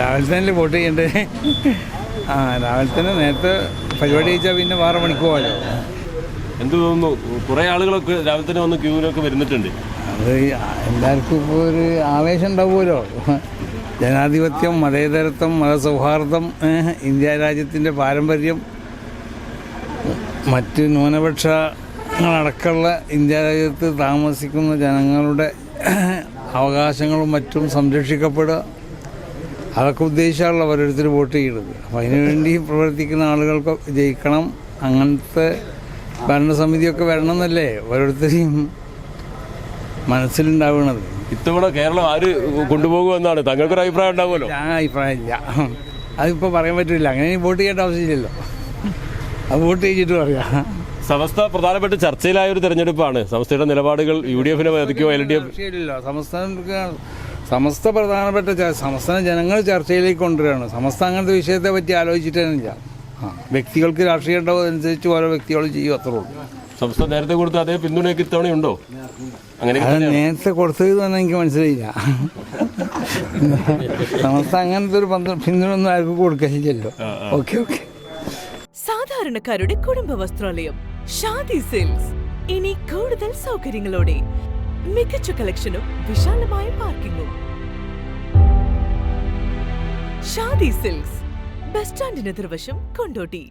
രാവിലെ തന്നെ വോട്ട് ചെയ്യണ്ടേ? ആ രാവിലെ തന്നെ നേരത്തെ പരിപാടി കഴിച്ചാൽ പിന്നെ വേറെ മണിക്ക് പോകാമല്ലോ എന്ത് തോന്നുന്നു? കുറെ ആളുകളൊക്കെ രാവിലെ തന്നെ വന്ന് ക്യൂവിലൊക്കെ വരുന്നിട്ടുണ്ട്. അത് എല്ലാവർക്കും ഇപ്പോൾ ഒരു ആവേശം ഉണ്ടാവുമല്ലോ. ജനാധിപത്യം മതേതരത്വം മതസൗഹാർദ്ദം ഇന്ത്യ രാജ്യത്തിന്റെ പാരമ്പര്യം മറ്റ് ന്യൂനപക്ഷങ്ങളടക്കമുള്ള ഇന്ത്യ രാജ്യത്ത് താമസിക്കുന്ന ജനങ്ങളുടെ അവകാശങ്ങളും മറ്റും സംരക്ഷിക്കപ്പെടുക. അതൊക്കെ ഉദ്ദേശിച്ചാണല്ലോ ഓരോരുത്തർ വോട്ട് ചെയ്യുന്നത്. അപ്പം അതിനുവേണ്ടി പ്രവർത്തിക്കുന്ന ആളുകൾക്ക് ജയിക്കണം അങ്ങനത്തെ ഭരണസമിതിയൊക്കെ വരണം എന്നല്ലേ ഓരോരുത്തരെയും മനസ്സിലുണ്ടാവുന്നത് ഇത്തവണ കേരളം ആര് കൊണ്ടുപോകുമെന്നാണ് തങ്ങൾക്കൊരു അഭിപ്രായം ഉണ്ടാവുമല്ലോ? ഞാൻ അഭിപ്രായമില്ല. അതിപ്പോൾ പറയാൻ പറ്റില്ല അങ്ങനെ വോട്ട് ചെയ്യേണ്ട ആവശ്യമില്ലല്ലോ. അത് വോട്ട് ചെയ്തിട്ട് പറയാം. സമസ്ത പ്രധാനപ്പെട്ട ചർച്ചയിലായ ഒരു തെരഞ്ഞെടുപ്പാണ്. സംസ്ഥയുടെ നിലപാടുകൾ യു ഡി എഫിനെ ബാധിക്കുമോ എൽ ഡി എഫ്? സംസ്ഥാനം സമസ്ത പ്രധാനപ്പെട്ട സമസ്ത ജനങ്ങൾ ചർച്ചയിലേക്ക് കൊണ്ടുവരികയാണ്. സമസ്ത അങ്ങനത്തെ വിഷയത്തെ പറ്റി ആലോചിച്ചിട്ടേനില്ല ആ വ്യക്തികൾക്ക് രാഷ്ട്രീയം ഉണ്ടാവുന്നതനുസരിച്ച് ഓരോ വ്യക്തികൾ ചെയ്യും അത്രേ ഉള്ളൂ. സംസ്ഥ നേരത്തെ കൊടുത്ത അതേ പിന്തുണയൊക്കെ ഇത്തവണയുണ്ടോ അങ്ങനെ നേരത്തെ കൊടുത്തത് തന്നെ എനിക്ക് മനസ്സിലായില്ല. സമസ്ത അങ്ങനത്തെ ഒരു പിന്തുണ പിന്തുണ ആർക്കും കൊടുക്കില്ലല്ലോ ഓക്കെ ഓക്കെ. സാധാരണക്കാരുടെ കുടുംബ വസ്ത്രാലയം ഷാദി സെൽസ് ഇനി കൂടുതൽ സൗകര്യങ്ങളോടെ മികച്ച കളക്ഷനും വിശാലമായ പാർക്കിംഗും ഷാദി സിൽക്സ് ബസ് സ്റ്റാൻഡിന് എതിർവശം കൊണ്ടോട്ടി.